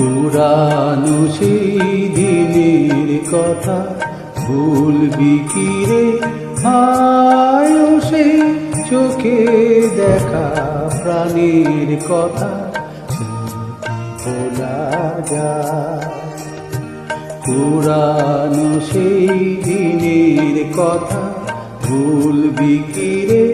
পুরানো সেই দিনের কথা ভুলবি কি রে? হায় ও চোখে দেখা প্রাণীর কথা ভোলা যায়। পুরানো সেই দিনের কথা ভুলবি কি রে?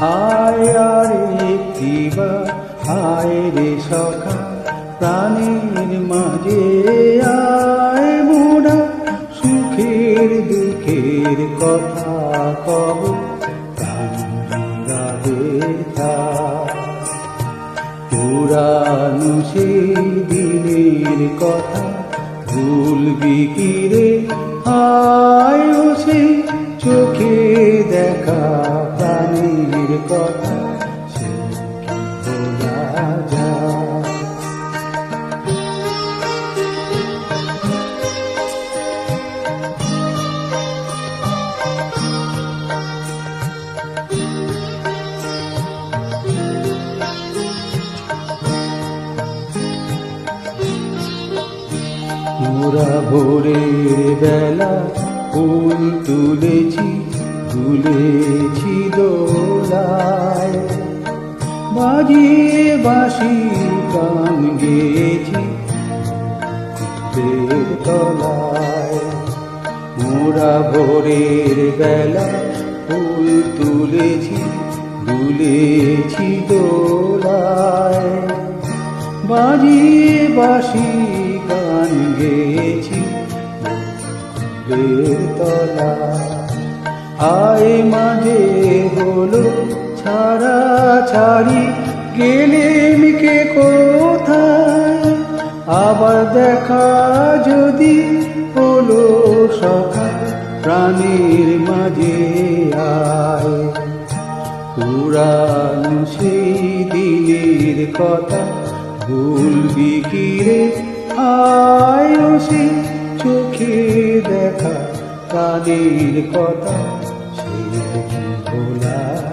আয় আরে একটিবা আয় রে সখা, প্রাণীর মাঝে আয় মোরা, সুখের দুঃখের কথা কব পুরানো সেই দিনের কথা ভুলবি কি রে? আয় ও চোখে দেখা কথা সে ভোলা যায় মোরা ভোরের বেলা ফুল তুলেছি তুলেছি দোলায় বাজিয়ে বাসি গান গেছি তলায়। মোরা ভোরের বেলা ফুল তুলেছি দুলেছি দোলায়। বাজিয়ে বাসি গান গেছি ফুলের তলা আয় মাঝে হলো ছাড়া ছাড়ি, গেলে মিকে কোথায়? আবার দেখা যদি হলো সকাল প্রাণীর মাঝে আয়। সেই দিনের কথা ভুলবি কি রে আয় চোখে দেখা কানের কথা। 나